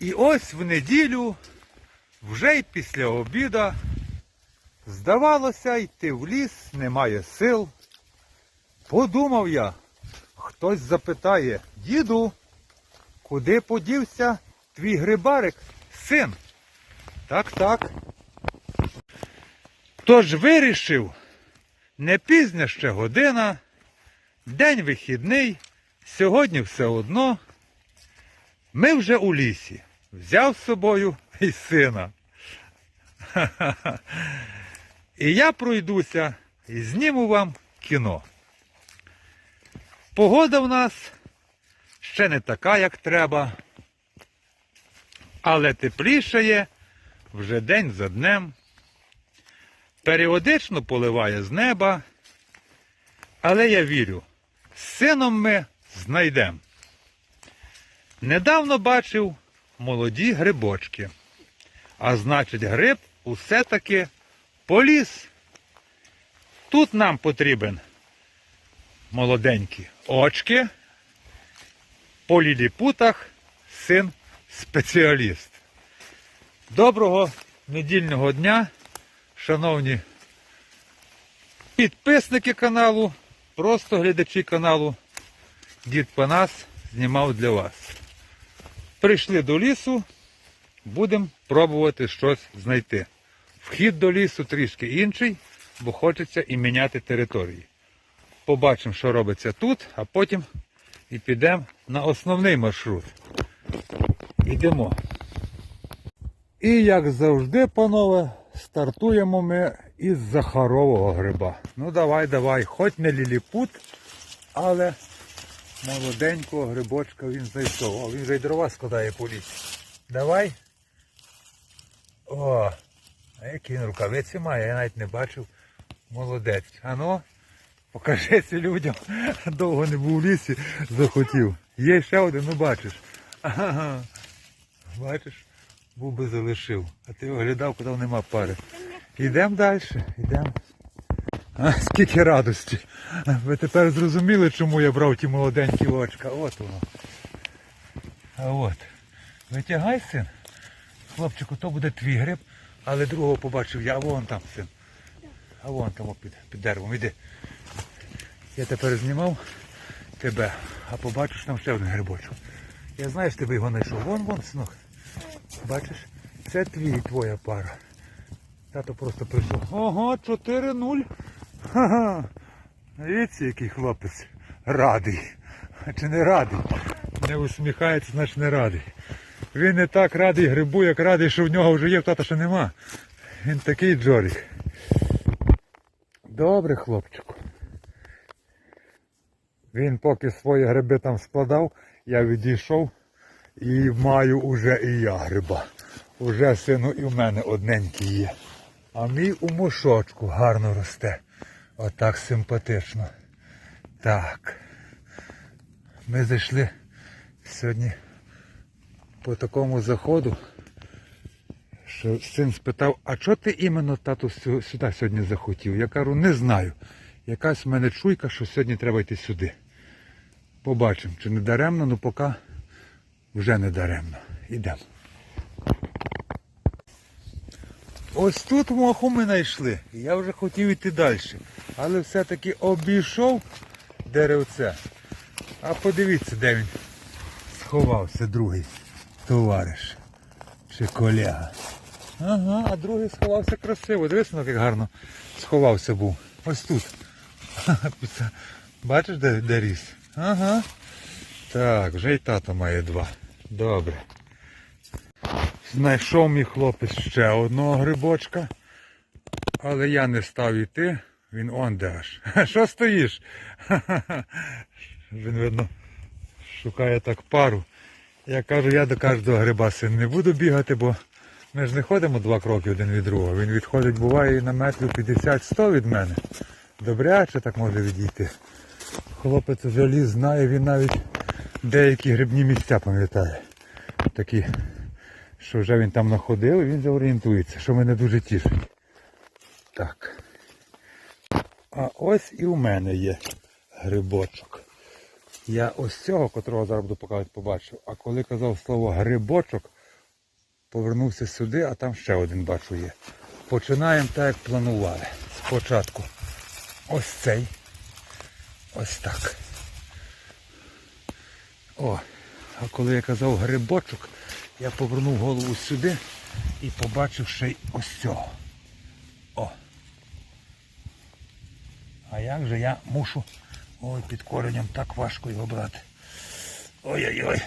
І ось в неділю, вже й після обіда, здавалося, йти в ліс немає сил. Подумав я, хтось запитає, діду, куди подівся твій грибарик, син? Так, так. Тож вирішив, не пізня ще година, день вихідний, сьогодні все одно. Ми вже у лісі. Взяв з собою і сина. І я пройдуся і зніму вам кіно. Погода в нас ще не така, як треба, але теплішає вже день за днем. Періодично поливає з неба, але я вірю, з сином ми знайдемо. Недавно бачив молоді грибочки. А значить, гриб усе-таки поліз. Тут нам потрібен молоденькі очки, по ліліпутах син спеціаліст. Доброго недільного дня, шановні підписники каналу, просто глядачі каналу. Дід Панас знімав для вас. Прийшли до лісу, будемо пробувати щось знайти. Вхід до лісу трішки інший, бо хочеться і міняти території. Побачимо, що робиться тут, а потім і підемо на основний маршрут. Йдемо. І як завжди, панове, стартуємо ми із Захарового гриба. Ну давай, давай, хоч не ліліпут, але молоденького грибочка він знайшов. О, він вже й дрова складає по лісі. Давай. О, а які він рукавиці має, я навіть не бачив. Молодець. Ану, покажися людям. Довго не був у лісі, захотів. Є ще один, ну бачиш. Ага. Бачиш, був би залишив. А ти оглядав, коли нема пари. Йдемо далі, йдемо. Скільки радості. Ви тепер зрозуміли, чому я брав ті молоденькі очка. От воно. А от. Витягай, син. Хлопчику, то буде твій гриб, але другого побачив я, а вон там син. А вон там під, під деревом. Іди. Я тепер знімав тебе, а побачиш там ще один грибочок. Я знаю, що тебе його знайшов. Вон вон, синок. Бачиш? Це твій, твоя пара. Тато просто прийшов. Ого, 4-0. Ха-ха. Дивіться, який хлопець. Радий. Чи не радий? Не усміхається, значить не радий. Він не так радий грибу, як радий, що в нього вже є, в тата ще нема. Він такий Джорік. Добре, хлопчику. Він поки свої гриби там складав, я відійшов і маю уже і я гриба. Уже сину і в мене одненький є. А мій у мушочку гарно росте. Отак симпатично. Так. Ми зайшли сьогодні по такому заходу, що син спитав, а чого ти іменно тату сюди сьогодні захотів? Я кажу, не знаю. Якась в мене чуйка, що сьогодні треба йти сюди. Побачимо, чи не даремно, ну поки вже не даремно. Ідемо. Ось тут моху ми знайшли. Я вже хотів йти далі. Але все-таки обійшов деревце. А подивіться, де він сховався другий товариш чи колега. Ага, а другий сховався красиво. Дивись, ну, як гарно сховався був. Ось тут. Бачиш, де, де ріс? Ага. Так, вже й тато має два. Добре. Знайшов мій хлопець ще одного грибочка, але я не став йти, він он де аж. Що стоїш? Він, видно, шукає так пару. Я кажу, я до кожного гриба син не буду бігати, бо ми ж не ходимо два кроки один від другого. Він відходить, буває, на метрів 50-100 від мене. Добряче так може відійти. Хлопець вже ліс знає, він навіть деякі грибні місця пам'ятає. Такі що вже він там находив він вже орієнтується, що мене дуже тішить. Так. А ось і у мене є грибочок. Я ось цього, котрого зараз буду показувати, побачив. А коли казав слово грибочок, Повернувся сюди, а там ще один бачу є. Починаємо так, як планували. Спочатку ось цей. Ось так. О, а коли я казав грибочок, я повернув голову сюди і побачив ще й ось цього. О. А як же я мушу... Ой, під коренем так важко його брати. Ой-ой-ой.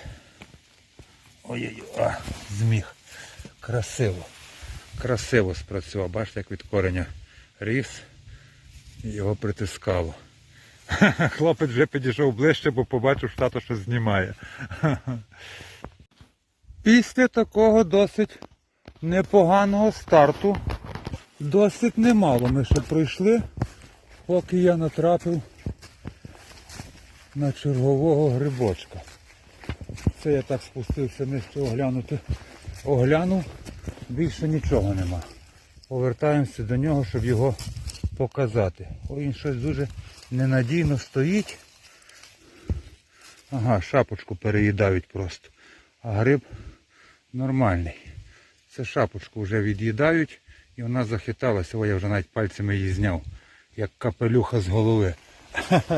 Ой-ой-ой. Зміг. Красиво. Красиво спрацював. Бачите, як від кореня ріс його притискало. Хлопець вже підійшов ближче, бо побачив, що тато щось знімає. Після такого досить непоганого старту, досить немало ми ще пройшли, поки я натрапив на чергового грибочка. Це я так спустився нижче оглянути. Оглянув, більше нічого нема. Повертаємося до нього, щоб його показати. Ой, він щось дуже ненадійно стоїть. Ага, шапочку переїдають просто. А гриб нормальний. Це шапочку вже від'їдають і вона захиталася. Ой, я вже навіть пальцями її зняв, як капелюха з голови.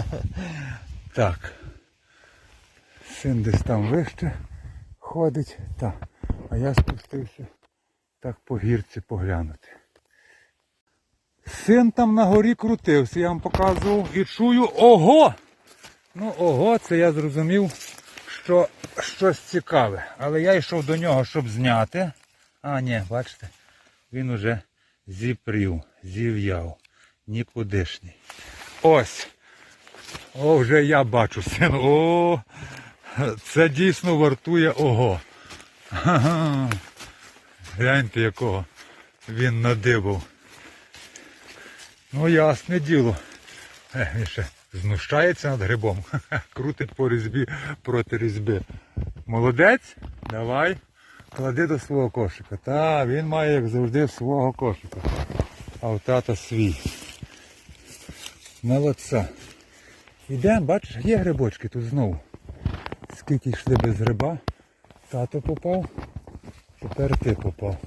Так. Син десь там вище ходить. Так. А я спустився так по гірці поглянути. Син там на горі крутився, я вам показував і чую ого! Ну, ого, це я зрозумів, що щось цікаве. Але я йшов до нього, щоб зняти. А, ні, бачите, він уже зіпрів, зів'яв. Нікудишній. Ось. О, вже я бачу, син. О, це дійсно вартує ого. Ага. Гляньте, якого він надибав. Ну, ясне діло. Е, ще знущається над грибом. Крутить по різьбі проти різьби. Молодець? Давай. Клади до свого кошика. Та, він має, як завжди, свого кошика. А у тата свій. Молодця. Ідемо, бачиш, є грибочки тут знову. Скільки йшли без гриба. Тато попав. Тепер ти попав.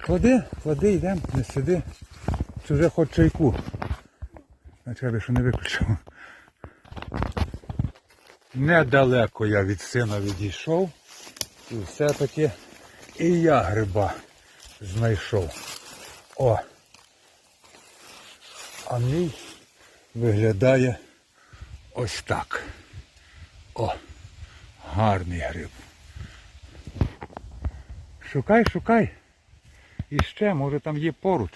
Клади, клади, йдемо, не сиди. Чи вже хоч чайку. Наче що не виключив. Недалеко я від сина відійшов. І все-таки і я гриба знайшов. О! А мій виглядає ось так. О! Гарний гриб. Шукай, шукай. І ще, може там є поруч.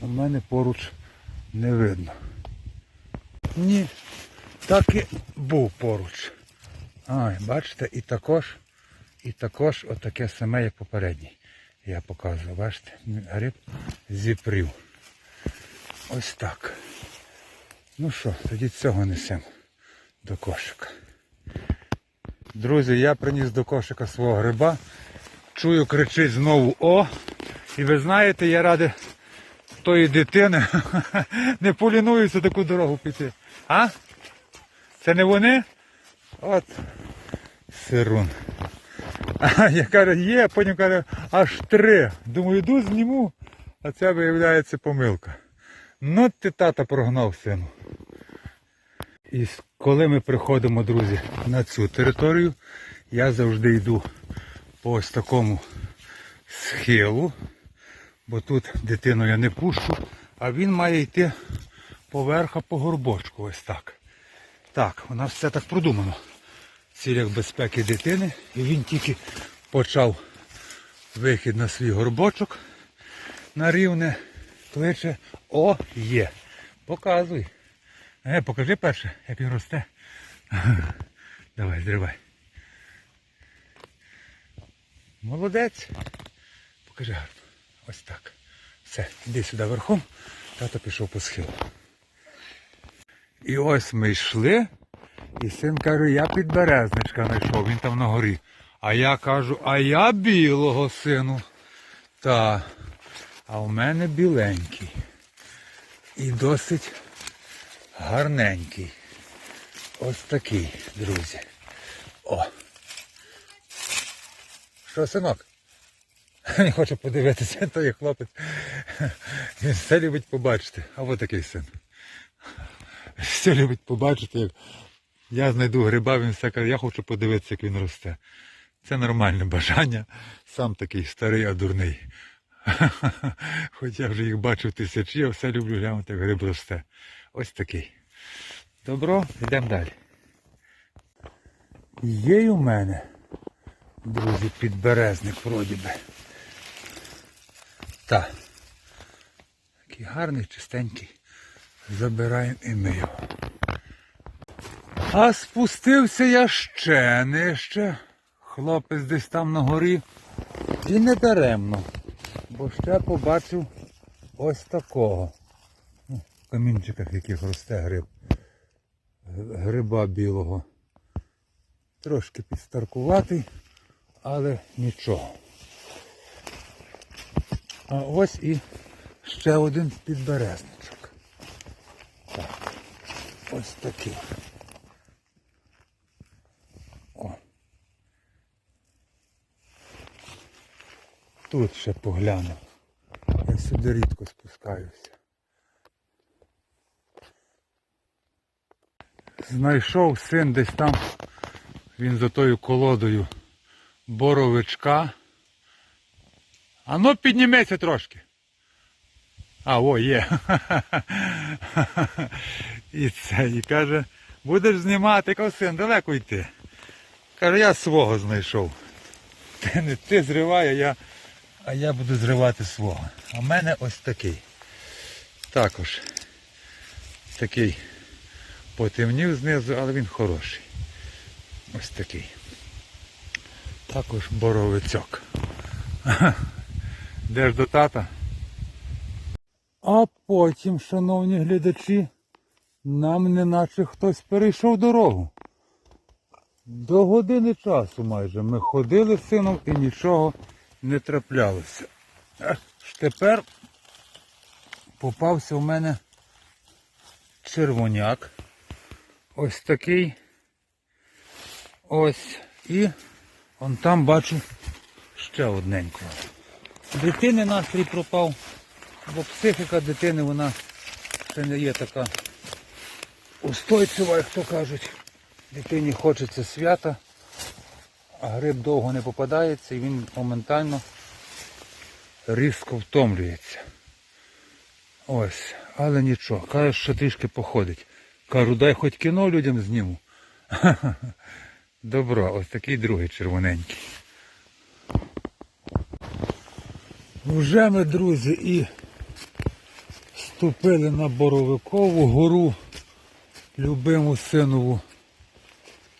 У мене поруч не видно. Ні, так і був поруч. Ай, бачите, і також, і також отаке саме, як попередній. Я показував, бачите, гриб зіпрів. Ось так. Ну що, тоді цього несемо до кошика. Друзі, я приніс до кошика свого гриба. Чую, кричить знову О! І ви знаєте, я радий тої дитини не полінуюся таку дорогу піти. А? Це не вони? От сирун. А я кажу, є, потім каже, аж три. Думаю, йду зніму, а це виявляється помилка. Ну ти тата прогнав сину. І коли ми приходимо, друзі, на цю територію, я завжди йду по ось такому схилу, бо тут дитину я не пущу, а він має йти поверха по горбочку, ось так. Так, у нас все так продумано. В цілях безпеки дитини. І він тільки почав вихід на свій горбочок на рівне, кличе О, є. Показуй. Е, покажи перше, як він росте. Давай, зривай. Молодець. Покажи гарно. Ось так. Все, іди сюди верхом. Тато пішов по схилу. І ось ми йшли, і син каже, я підберезничка знайшов, він там на горі. А я кажу, а я білого сину. Та, а у мене біленький. І досить гарненький. Ось такий, друзі. О. Що, синок? Не хочу подивитися, то є хлопець. Він все любить побачити. А от такий син. Все любить побачити, як я знайду гриба, він все каже, я хочу подивитися, як він росте. Це нормальне бажання. Сам такий старий, а дурний. Хоч я вже їх бачив тисячі, я все люблю глянути, як гриб росте. Ось такий. Добро, йдемо далі. Є й у мене, друзі, підберезник вроді би. Так. Такий гарний, чистенький. Забираємо і ми його. А спустився я ще нижче. Хлопець десь там на горі. І не даремно. Бо ще побачив ось такого. Ну, В камінчиках яких росте гриб. Гриба білого. Трошки підстаркуватий, але нічого. А ось і ще один підберезничок. Так. Ось такий. О. Тут ще погляну. Я сюди рідко спускаюся. Знайшов син десь там, він за тою колодою боровичка. А ну підніметься трошки. А, о, є. І це, і каже, будеш знімати, кажу, син, далеко йти. Каже, я свого знайшов. Ти не ти зривай, я, а я буду зривати свого. А в мене ось такий. Також такий потемнів знизу, але він хороший. Ось такий. Також боровицьок. Де ж до тата? А потім, шановні глядачі, нам неначе хтось перейшов дорогу. До години часу майже ми ходили з сином і нічого не траплялося. Аж тепер попався в мене червоняк. Ось такий. Ось. І он там бачу ще одненького. Дитини настрій пропав, бо психіка дитини вона це не є така устойчива, як то кажуть. Дитині хочеться свята, а гриб довго не попадається і він моментально різко втомлюється. Ось, але нічого, каже, що трішки походить. Кажу, дай хоч кіно людям зніму. Добро, ось такий другий червоненький. Вже ми, друзі, і ступили на Боровикову гору, любиму синову.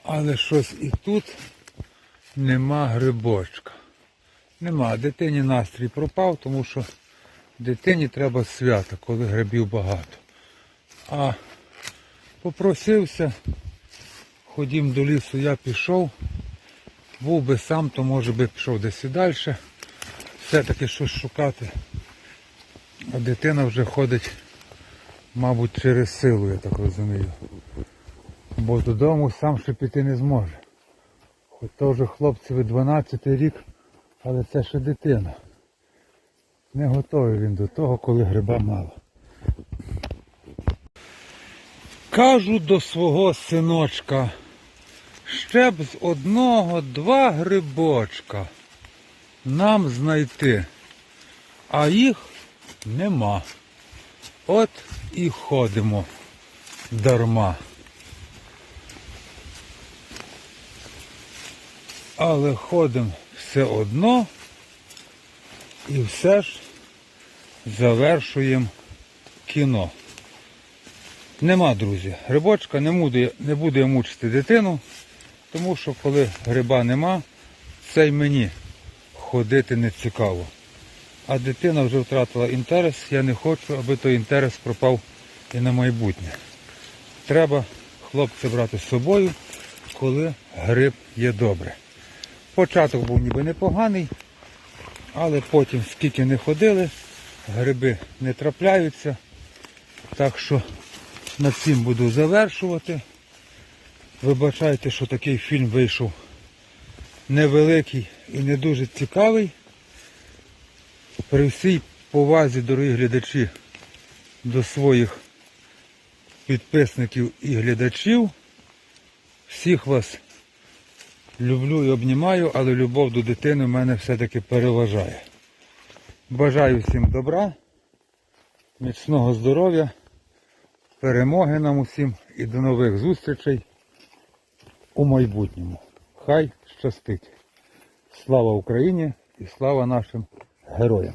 Але щось і тут нема грибочка. Нема. Дитині настрій пропав, тому що дитині треба свято, коли грибів багато. А попросився, ходім до лісу, я пішов. Був би сам, то може би пішов десь і далі. Все-таки щось шукати. А дитина вже ходить, мабуть, через силу, я так розумію. Бо додому сам ще піти не зможе. Хоч то вже хлопцеві 12 рік, але це ще дитина. Не готовий він до того, коли гриба мало. Кажу до свого синочка, ще б з одного два грибочка нам знайти, а їх нема. От і ходимо дарма. Але ходимо все одно і все ж завершуємо кіно. Нема, друзі. Грибочка не буде, не буде мучити дитину, тому що коли гриба нема, це й мені ходити не цікаво. А дитина вже втратила інтерес, я не хочу, аби той інтерес пропав і на майбутнє. Треба хлопця брати з собою, коли гриб є добре. Початок був ніби непоганий, але потім, скільки не ходили, гриби не трапляються. Так що на цим буду завершувати. Вибачайте, що такий фільм вийшов невеликий, і не дуже цікавий. При всій повазі, дорогі глядачі, до своїх підписників і глядачів. Всіх вас люблю і обнімаю, але любов до дитини в мене все-таки переважає. Бажаю всім добра, міцного здоров'я, перемоги нам усім і до нових зустрічей у майбутньому. Хай щастить. Слава Україні і слава нашим героям!